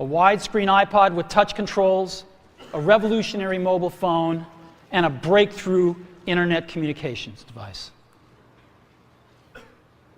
a widescreen iPod with touch controls, a revolutionary mobile phone, and a breakthrough internet communications device.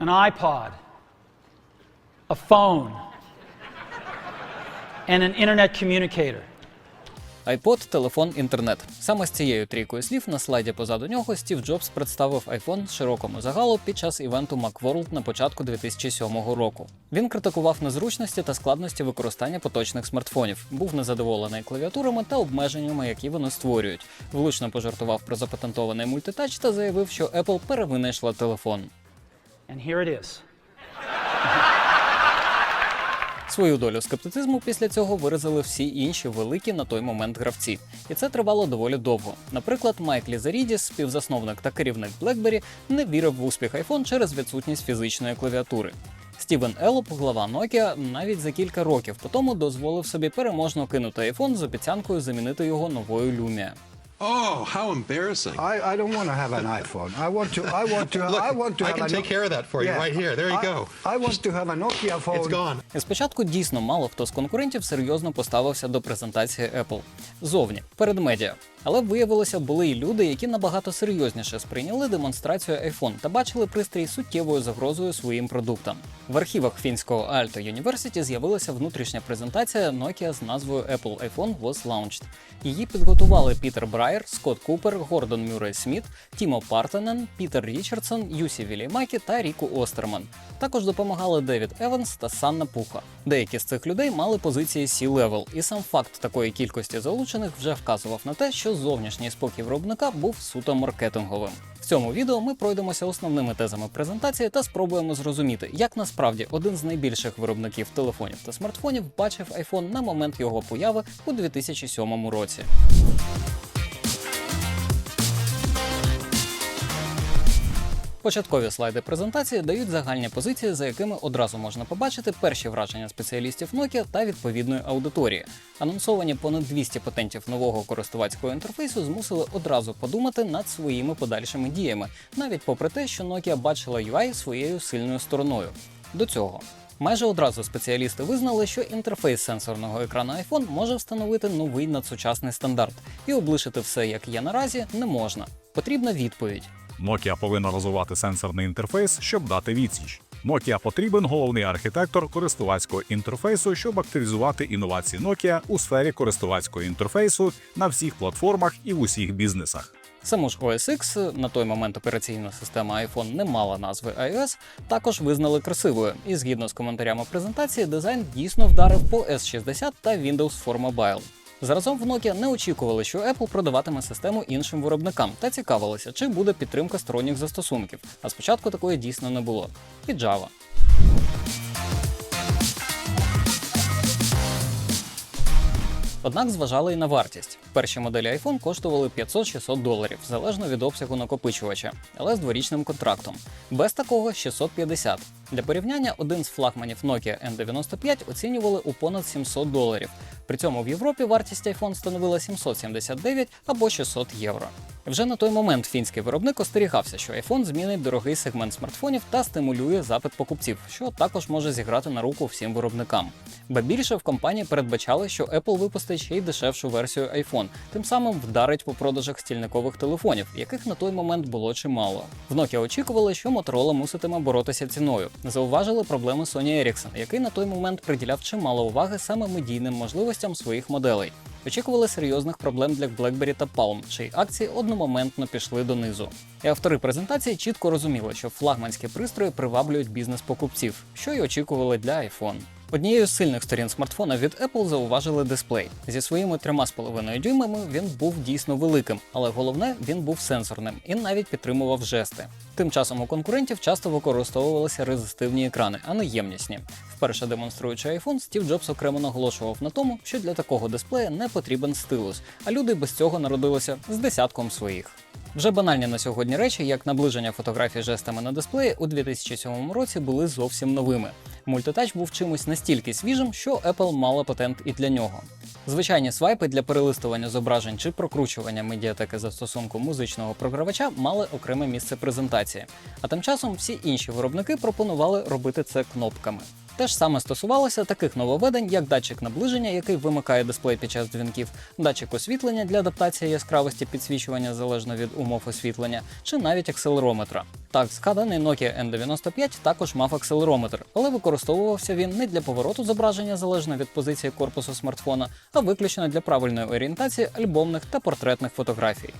An iPod, a phone, and an internet communicator. iPod, телефон, інтернет. Саме з цією трійкою слів на слайді позаду нього Стів Джобс представив iPhone широкому загалу під час івенту Macworld на початку 2007 року. Він критикував незручності та складності використання поточних смартфонів, був незадоволений клавіатурами та обмеженнями, які вони створюють. Влучно пожартував про запатентований мультитач та заявив, що Apple перевинайшла телефон. And here it is. Свою долю скептицизму після цього виразили всі інші великі на той момент гравці, і це тривало доволі довго. Наприклад, Майк Лізарідіс, співзасновник та керівник BlackBerry, не вірив в успіх iPhone через відсутність фізичної клавіатури. Стівен Елоп, глава Nokia, навіть за кілька років по тому дозволив собі переможно кинути iPhone з обіцянкою замінити його новою Lumia. Oh, how embarrassing. I, I don't want to have an iPhone. I want to. I want to. Look, I want to I have can a take care of that for you right here. There you I, go. I want to have a Nokia phone. It's gone. Спочатку дійсно мало хто з конкурентів серйозно поставився до презентації Apple зовні перед медіа. Але виявилося, були і люди, які набагато серйозніше сприйняли демонстрацію iPhone та бачили пристрій суттєвою загрозою своїм продуктам. В архівах фінського Aalto University з'явилася внутрішня презентація Nokia з назвою Apple iPhone was launched. Її підготували Пітер Брайер, Скотт Купер, Гордон Мюррей Сміт, Тімо Партенен, Пітер Річардсон, Юсі Вілімакі та Ріку Остерман. Також допомагали Девід Еванс та Санна Пуха. Деякі з цих людей мали позиції C-level, і сам факт такої кількості залучених вже вказував на те, що зовнішній спокій виробника був суто маркетинговим. В цьому відео ми пройдемося основними тезами презентації та спробуємо зрозуміти, як насправді один з найбільших виробників телефонів та смартфонів бачив iPhone на момент його появи у 2007 році. Початкові слайди презентації дають загальні позиції, за якими одразу можна побачити перші враження спеціалістів Nokia та відповідної аудиторії. Анонсовані понад 200 патентів нового користувацького інтерфейсу змусили одразу подумати над своїми подальшими діями, навіть попри те, що Nokia бачила UI своєю сильною стороною. До цього Майже одразу спеціалісти визнали, що інтерфейс сенсорного екрану iPhone може встановити новий надсучасний стандарт, і облишити все як є наразі не можна. Потрібна відповідь. Nokia повинна розвивати сенсорний інтерфейс, щоб дати відсіч. Nokia потрібен головний архітектор користувацького інтерфейсу, щоб активізувати інновації Nokia у сфері користувацького інтерфейсу на всіх платформах і в усіх бізнесах. Саму ж OS X, на той момент операційна система iPhone не мала назви iOS, також визнали красивою. І згідно з коментарями презентації, дизайн дійсно вдарив по S60 та Windows for Mobile. Заразом в Nokia не очікували, що Apple продаватиме систему іншим виробникам та цікавилися, чи буде підтримка сторонніх застосунків. А спочатку такої дійсно не було. І Java. Однак зважали і на вартість. Перші моделі iPhone коштували 500-600 доларів, залежно від обсягу накопичувача, але з дворічним контрактом. Без такого 650. Для порівняння один з флагманів Nokia N95 оцінювали у понад 700 доларів. При цьому в Європі вартість iPhone становила 779 або 600 євро. Вже на той момент фінський виробник остерігався, що iPhone змінить дорогий сегмент смартфонів та стимулює запит покупців, що також може зіграти на руку всім виробникам. Ба більше в компанії передбачали, що Apple випустить ще й дешевшу версію iPhone, тим самим вдарить по продажах стільникових телефонів, яких на той момент було чимало. В Nokia очікували, що Motorola муситиме боротися ціною. Зауважили проблеми Sony Ericsson, який на той момент приділяв чимало уваги саме медійним можливостям своїх моделей. Очікували серйозних проблем для BlackBerry та Palm, чиї акції одномоментно пішли донизу. І автори презентації чітко розуміли, що флагманські пристрої приваблюють бізнес покупців, що й очікували для iPhone. Однією з сильних сторін смартфона від Apple зауважили дисплей. Зі своїми 3,5 дюймами він був дійсно великим, але головне він був сенсорним і навіть підтримував жести. Тим часом у конкурентів часто використовувалися резистивні екрани, а не ємнісні. Вперше демонструючи iPhone, Стів Джобс окремо наголошував на тому, що для такого дисплея не потрібен стилус, а люди без цього народилися з десятком своїх. Вже банальні на сьогодні речі, як наближення фотографій жестами на дисплеї у 2007 році були зовсім новими. Мультитач був чимось настільки свіжим, що Apple мала патент і для нього. Звичайні свайпи для перелистування зображень чи прокручування медіатеки застосунку музичного програвача мали окреме місце презентації. А тим часом всі інші виробники пропонували робити це кнопками. Те ж саме стосувалося таких нововведень, як датчик наближення, який вимикає дисплей під час дзвінків, датчик освітлення для адаптації яскравості підсвічування залежно від умов освітлення, чи навіть акселерометра. Так, згаданий Nokia N95 також мав акселерометр, але використовувався він не для повороту зображення залежно від позиції корпусу смартфона, а виключно для правильної орієнтації альбомних та портретних фотографій.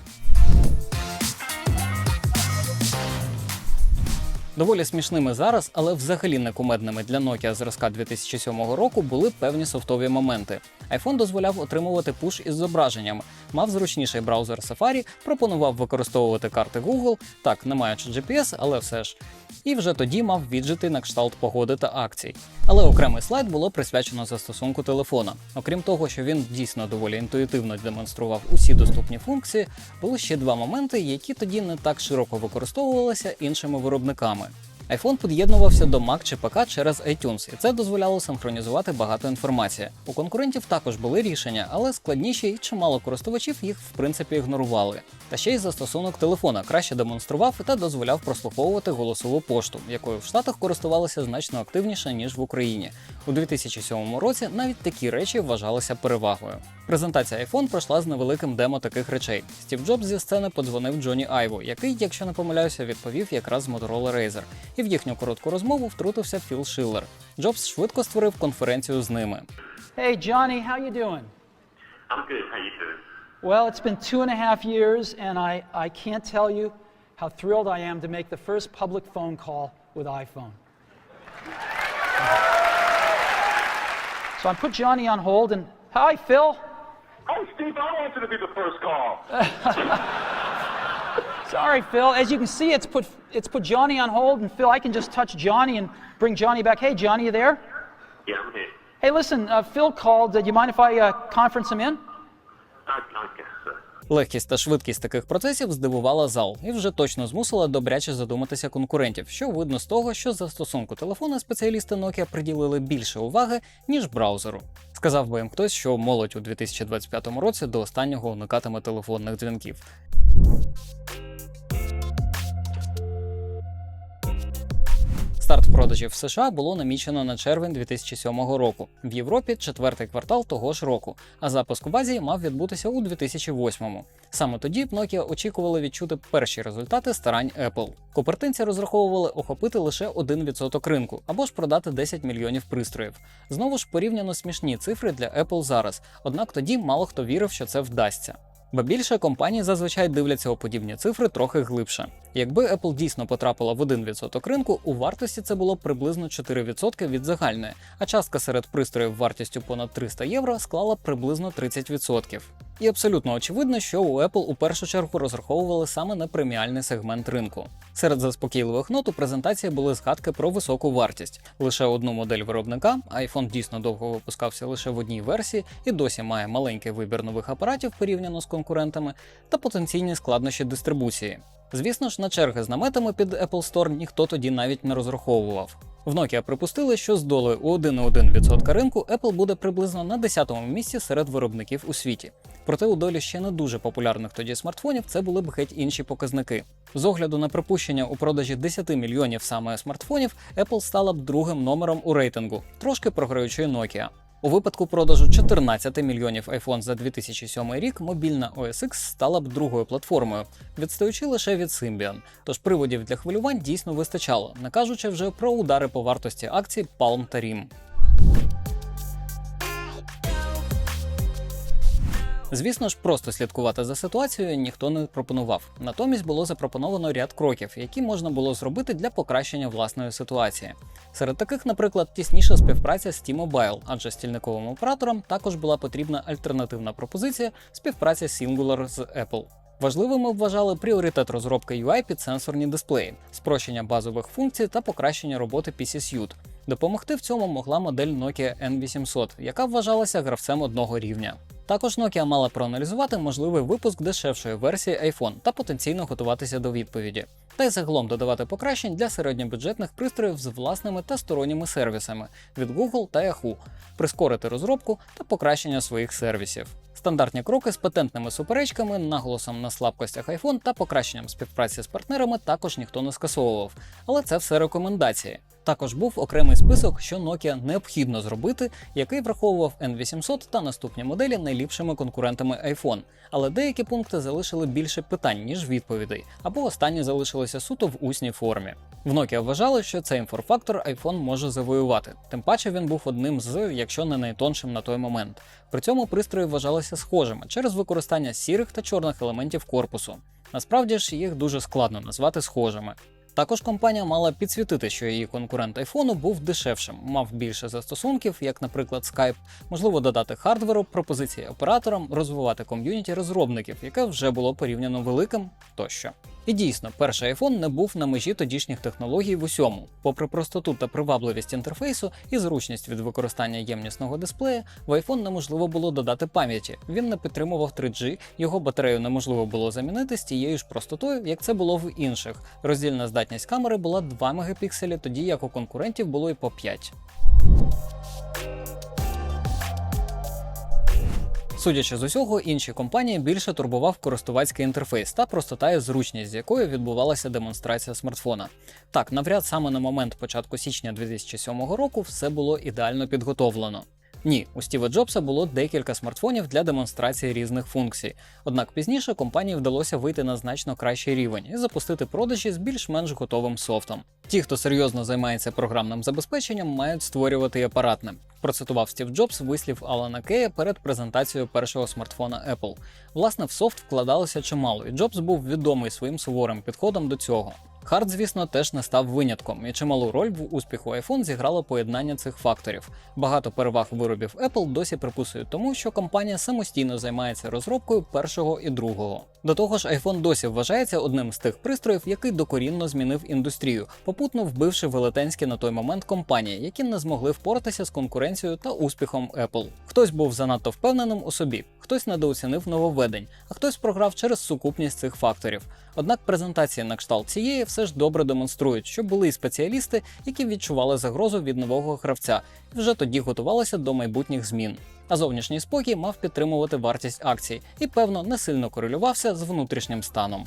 Доволі смішними зараз, але взагалі не кумедними для Nokia зразка 2007 року були певні софтові моменти. iPhone дозволяв отримувати пуш із зображеннями, мав зручніший браузер Safari, пропонував використовувати карти Google, так не маючи GPS, але все ж. І вже тоді мав віджити на кшталт погоди та акцій. Але окремий слайд було присвячено застосунку телефона. Окрім того, що він дійсно доволі інтуїтивно демонстрував усі доступні функції, були ще два моменти, які тоді не так широко використовувалися іншими виробниками. iPhone під'єднувався до Mac чи ПК через iTunes, і це дозволяло синхронізувати багато інформації. У конкурентів також були рішення, але складніші і чимало користувачів їх в принципі ігнорували. Та ще й застосунок телефона краще демонстрував та дозволяв прослуховувати голосову пошту, якою в Штатах користувалися значно активніше ніж в Україні. У 2007 році навіть такі речі вважалися перевагою. Презентація iPhone пройшла з невеликим демо таких речей. Стів Джобс зі сцени подзвонив Джоні Айву, який, якщо не помиляюся, відповів якраз з Motorola Razr. І в їхню коротку розмову втрутився Філ Шиллер. Джобс швидко створив конференцію з ними. Hey, Johnny, how you doing? I'm good. How you doing? Well, it's been two and a half years, and I, I can't tell you how thrilled I am to make the first public phone call with iPhone. So I put Johnny on hold, and hi, Phil. Oh, Steve, I wanted to be the first call. Sorry, Phil. As you can see, it's put it's put Johnny on hold, and Phil, I can just touch Johnny and bring Johnny back. Hey, Johnny, you there? yeah, I'm here. Hey, listen, uh, Phil called. Do you mind if I uh, conference him in? Guess so. Легкість та швидкість таких процесів здивувала зал і вже точно змусила добряче задуматися конкурентів, що видно з того, що застосунку телефона спеціалісти Nokia приділили більше уваги, ніж браузеру. Сказав би їм хтось, що молодь у 2025 році до останнього уникатиме телефонних дзвінків. Старт продажів в США було намічено на червень 2007 року. В Європі четвертий квартал того ж року, а запуск в Азії мав відбутися у 2008. Саме тоді б Nokia очікували відчути перші результати старань Apple. Копертинці розраховували охопити лише 1% ринку або ж продати 10 мільйонів пристроїв. Знову ж порівняно смішні цифри для Apple зараз, однак тоді мало хто вірив, що це вдасться. Ба більше компанії зазвичай дивляться у подібні цифри трохи глибше. Якби Apple дійсно потрапила в 1% ринку, у вартості це було приблизно 4% від загальної, а частка серед пристроїв вартістю понад 300 євро склала приблизно 30%. І абсолютно очевидно, що у Apple у першу чергу розраховували саме на преміальний сегмент ринку. Серед заспокійливих нот у презентації були згадки про високу вартість. Лише одну модель виробника, iPhone дійсно довго випускався лише в одній версії і досі має маленький вибір нових апаратів порівняно з конкурентами, та потенційні складнощі дистрибуції. Звісно ж, на черги з наметами під Apple Store ніхто тоді навіть не розраховував. В Nokia припустили, що з долею у 1,1% ринку Apple буде приблизно на 10-му місці серед виробників у світі. Проте у долі ще не дуже популярних тоді смартфонів це були б геть інші показники. З огляду на припущення у продажі 10 мільйонів саме смартфонів, Apple стала б другим номером у рейтингу, трошки програючи Nokia. У випадку продажу 14 мільйонів iPhone за 2007 рік мобільна OS X стала б другою платформою, відстаючи лише від Symbian. Тож приводів для хвилювань дійсно вистачало, не кажучи вже про удари по вартості акцій Palm та RIM. Звісно ж, просто слідкувати за ситуацією ніхто не пропонував. Натомість було запропоновано ряд кроків, які можна було зробити для покращення власної ситуації. Серед таких, наприклад, тісніша співпраця з T-Mobile, адже стільниковим операторам також була потрібна альтернативна пропозиція співпраця Singular з Apple. Важливими вважали пріоритет розробки UI під сенсорні дисплеї, спрощення базових функцій та покращення роботи PC Suite. Допомогти в цьому могла модель Nokia N800, яка вважалася гравцем одного рівня. Також Nokia мала проаналізувати можливий випуск дешевшої версії iPhone та потенційно готуватися до відповіді, та й загалом додавати покращень для середньобюджетних пристроїв з власними та сторонніми сервісами від Google та Yahoo, прискорити розробку та покращення своїх сервісів. Стандартні кроки з патентними суперечками, наголосом на слабкостях iPhone та покращенням співпраці з партнерами також ніхто не скасовував, але це все рекомендації. Також був окремий список, що Nokia необхідно зробити, який враховував N800 та наступні моделі найліпшими конкурентами iPhone. Але деякі пункти залишили більше питань, ніж відповідей, або останні залишилися суто в усній формі. В Nokia вважали, що цей інформфактор iPhone може завоювати. Тим паче він був одним з, якщо не найтоншим на той момент. При цьому пристрої вважалися схожими через використання сірих та чорних елементів корпусу. Насправді ж їх дуже складно назвати схожими. Також компанія мала підсвітити, що її конкурент айфону був дешевшим, мав більше застосунків, як, наприклад, Skype, можливо, додати хардверу, пропозиції операторам, розвивати ком'юніті розробників, яке вже було порівняно великим тощо. І дійсно, перший iPhone не був на межі тодішніх технологій в усьому. Попри простоту та привабливість інтерфейсу і зручність від використання ємнісного дисплея, в iPhone неможливо було додати пам'яті. Він не підтримував 3G, його батарею неможливо було замінити з тією ж простотою, як це було в інших. Роздільна здатність камери була 2 мегапікселі, тоді як у конкурентів було і по 5. Судячи з усього, інші компанії більше турбував користувацький інтерфейс та простота і зручність, з якою відбувалася демонстрація смартфона. Так, навряд саме на момент початку січня 2007 року все було ідеально підготовлено. Ні, у Стіва Джобса було декілька смартфонів для демонстрації різних функцій. Однак пізніше компанії вдалося вийти на значно кращий рівень і запустити продажі з більш-менш готовим софтом. Ті, хто серйозно займається програмним забезпеченням, мають створювати апаратне. Процитував Стів Джобс вислів Алана Кея перед презентацією першого смартфона Apple. Власне, в софт вкладалося чимало, і Джобс був відомий своїм суворим підходом до цього. Хард, звісно, теж не став винятком, і чималу роль в успіху iPhone зіграло поєднання цих факторів. Багато переваг виробів Apple досі приписують тому, що компанія самостійно займається розробкою першого і другого. До того ж, iPhone досі вважається одним з тих пристроїв, який докорінно змінив індустрію, попутно вбивши велетенські на той момент компанії, які не змогли впоратися з конкуренцією та успіхом Apple. Хтось був занадто впевненим у собі, хтось недооцінив нововведень, а хтось програв через сукупність цих факторів. Однак презентації на кшталт цієї все ж добре демонструють, що були й спеціалісти, які відчували загрозу від нового гравця, і вже тоді готувалися до майбутніх змін. А зовнішній спокій мав підтримувати вартість акцій і, певно, не сильно корелювався з внутрішнім станом.